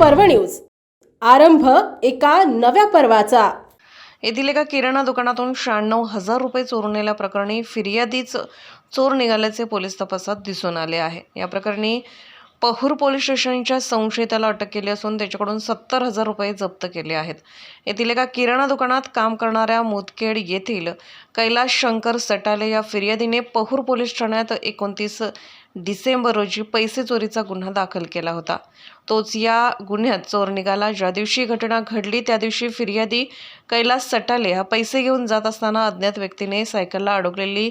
पर्व न्यूज. आरंभ एका नव्या पर्वाचा. येथील एका किराणा दुकानातून शहाण्णव हजार रुपये चोरून नेल्याप्रकरणी फिर्यादीच चोर निघाल्याचे पोलीस तपासात दिसून आले आहे. या प्रकरणी पहूर पोलीस स्टेशनच्या संशयिताला अटक केली असून त्याच्याकडून सत्तर हजार रुपये जप्त केले आहेत. येथील एका किराणा दुकानात काम करणाऱ्या मुदखेड येथील कैलास शंकर सटाले या फिर्यादीने पहूर पोलीस ठाण्यात एकोणतीस डिसेंबर रोजी पैसे चोरीचा गुन्हा दाखल केला होता. तोच या गुन्ह्यात चोर निघाला. ज्या दिवशी घटना घडली त्या दिवशी फिर्यादी कैलास सटाले हा पैसे घेऊन जात असताना अज्ञात व्यक्तीने सायकलला अडकलेली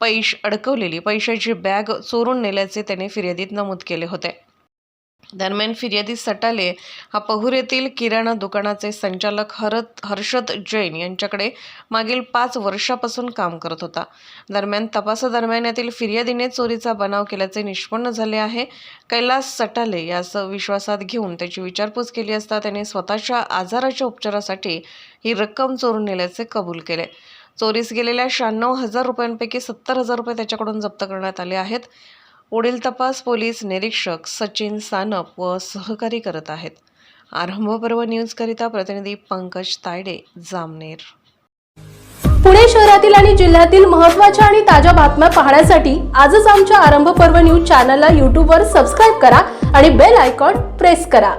पैश अडकवलेली पैशाची बॅग चोरून नेल्याचे त्याने फिर्यादीत नमूद केले होते. दरम्यान फिर्यादी सटाले हा पहूर येथील किराणा दुकानाचे संचालक हरत हर्षद जैन यांच्याकडे मागील पाच वर्षापासून काम करत होता. दरम्यान तपासादरम्यान यातील फिर्यादीने चोरीचा बनाव केल्याचे निष्पन्न झाले आहे. कैलास सटाले यास विश्वासात घेऊन त्याची विचारपूस केली असता त्याने स्वतःच्या आजाराच्या उपचारासाठी ही रक्कम चोरून नेल्याचे कबूल केले. चोरीस गेलेल्या शहाण्णव हजार रुपयांपैकी सत्तर हजार रुपये त्याच्याकडून जप्त करण्यात आले आहेत. पुढील तपास पोलीस निरीक्षक सचिन सानप व सहकारी करत आहेत. आरंभपर्व न्यूजकरिता प्रतिनिधी पंकज तायडे जामनेर. पुणे शहरातील आणि जिल्ह्यातील महत्त्वाच्या आणि ताज्या बातम्या पाहण्यासाठी आजच आमच्या आरंभ पर्व न्यूज चॅनलला यूट्यूबवर सबस्क्राईब करा आणि बेल आयकॉन प्रेस करा.